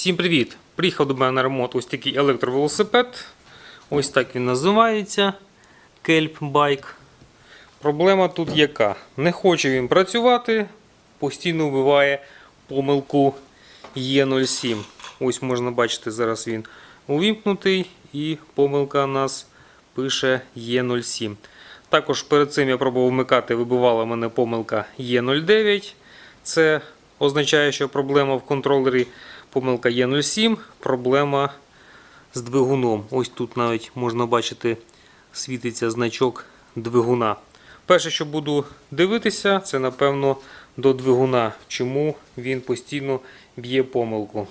Всім привіт! Приїхав до мене на ремонт ось такий електровелосипед. Ось так він називається. Kelp Bike. Проблема тут яка? Не хоче він працювати, постійно вбиває помилку Е07. Ось можна бачити, зараз він увімкнутий і помилка у нас пише Е07. Також перед цим я пробував вмикати, вибивала мене помилка Е09. Це означає, що проблема в контролері помилка Е07, проблема з двигуном. Ось тут навіть можна бачити, світиться значок двигуна. Перше, що буду дивитися, це напевно до двигуна, чому він постійно б'є помилку.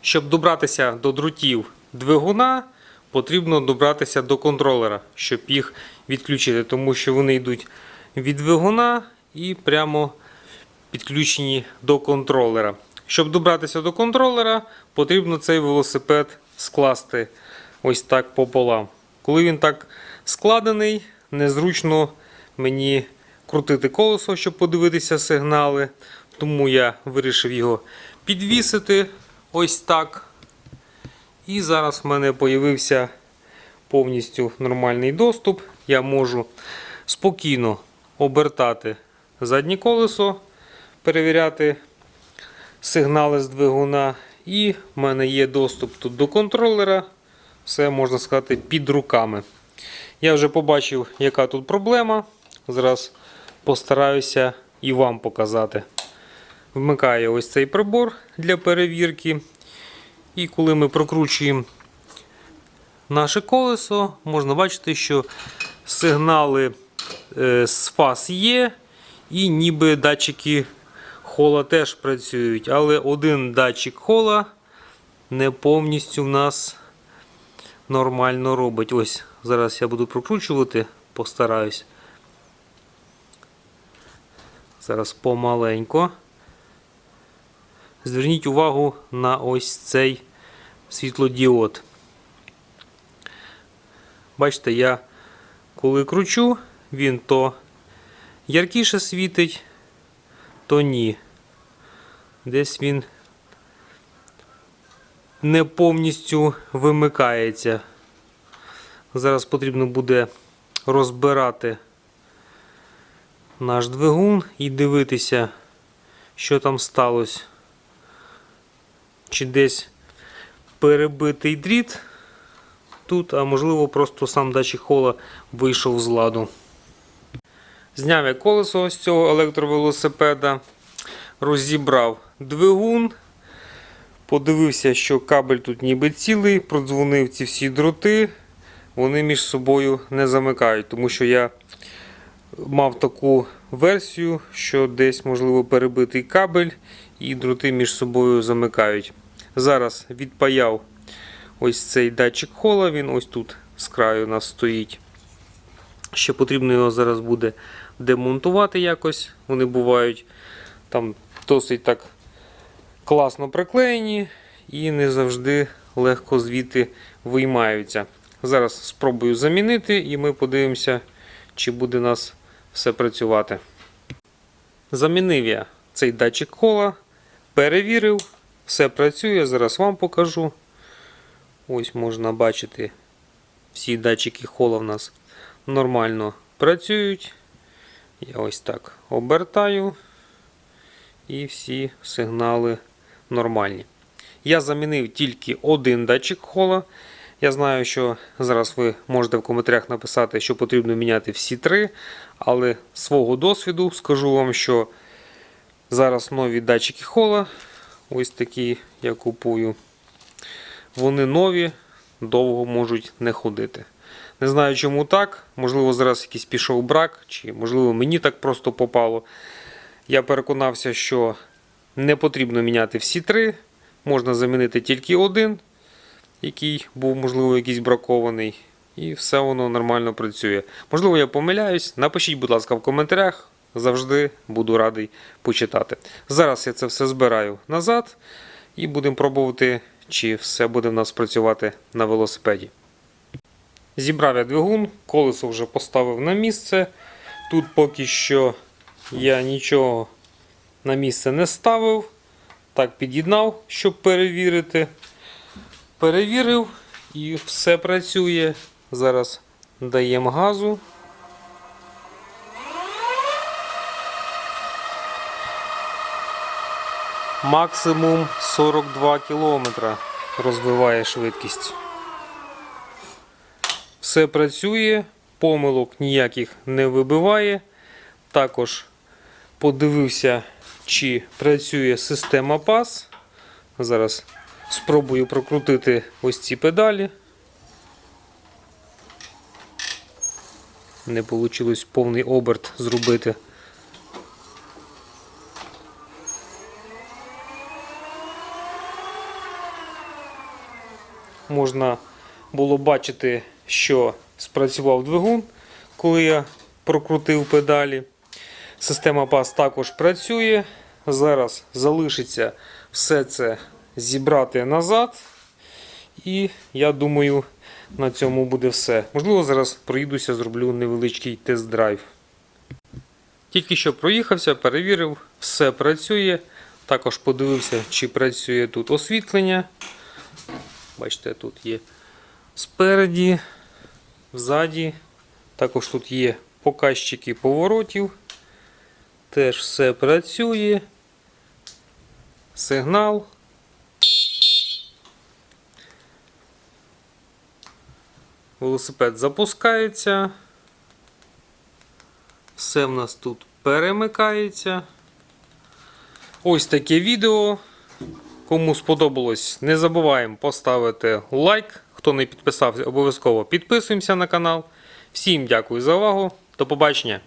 Щоб добратися до дротів двигуна, потрібно добратися до контролера, щоб їх відключити, тому що вони йдуть від двигуна і прямо підключені до контролера. Щоб добратися до контролера, потрібно цей велосипед скласти ось так пополам. Коли він так складений, незручно мені крутити колесо, щоб подивитися сигнали. Тому я вирішив його підвісити ось так. І зараз в мене з'явився повністю нормальний доступ. Я можу спокійно обертати заднє колесо, перевіряти сигнали з двигуна. І в мене є доступ тут до контролера. Все можна сказати під руками. Я вже побачив, яка тут проблема. Зараз постараюся і вам показати. Вмикаю ось цей прибор для перевірки. І коли ми прокручуємо наше колесо, можна бачити, що сигнали е, з фаз є, і ніби датчики хола теж працюють. Але один датчик хола не повністю в нас нормально робить. Ось зараз я буду прокручувати, постараюсь. Зараз помаленько. Зверніть увагу на ось цей світлодіод. Бачите, я коли кручу, він то яркіше світить, то ні. Десь він не повністю вимикається. Зараз потрібно буде розбирати наш двигун і дивитися, що там сталося. Чи десь перебитий дріт тут, а можливо просто сам датчик хола вийшов з ладу. Зняв я колесо з цього електровелосипеда, розібрав двигун, подивився, що кабель тут ніби цілий, продзвонив ці всі дроти, вони між собою не замикають, тому що я мав таку версію, що десь можливо перебитий кабель і дроти між собою замикають. Зараз відпаяв ось цей датчик хола, він ось тут з краю у нас стоїть. Ще потрібно його зараз буде демонтувати якось. Вони бувають там досить так класно приклеєні і не завжди легко звідти виймаються. Зараз спробую замінити і ми подивимося, чи буде у нас все працювати. Замінив я цей датчик хола, перевірив, все працює, зараз вам покажу. Ось можна бачити, всі датчики хола в нас нормально працюють. Я ось так обертаю. І всі сигнали нормальні. Я замінив тільки один датчик хола. Я знаю, що зараз ви можете в коментарях написати, що потрібно міняти всі три. Але свого досвіду скажу вам, що зараз нові датчики хола, ось такі я купую. Вони нові, довго можуть не ходити. Не знаю, чому так. Можливо, зараз якийсь пішов брак, чи можливо мені так просто попало. Я переконався, що не потрібно міняти всі три. Можна замінити тільки один, який був, можливо, якийсь бракований. І все воно нормально працює. Можливо, я помиляюсь. Напишіть, будь ласка, в коментарях. Завжди буду радий почитати. Зараз я це все збираю назад і будемо пробувати, чи все буде в нас працювати на велосипеді. Зібрав я двигун, колесо вже поставив на місце. Тут поки що я нічого на місце не ставив. Так, під'єднав, щоб перевірити. Перевірив і все працює. Зараз даємо газу. Максимум 42 км розвиває швидкість. Все працює, помилок ніяких не вибиває. Також подивився, чи працює система PAS. Зараз спробую прокрутити ось ці педалі. Не вийшло повний оберт зробити. Можна було бачити, що спрацював двигун, коли я прокрутив педалі. Система PAS також працює. Зараз залишиться все це зібрати назад. І я думаю, на цьому буде все. Можливо, зараз проїдуся, зроблю невеличкий тест-драйв. Тільки що проїхався, перевірив, все працює. Також подивився, чи працює тут освітлення. Бачите, тут є спереді, ззаді. Також тут є показчики поворотів. Теж все працює. Сигнал. Велосипед запускається. Все в нас тут перемикається. Ось таке відео. Кому сподобалось, не забуваємо поставити лайк. Хто не підписався, обов'язково підписуємося на канал. Всім дякую за увагу. До побачення!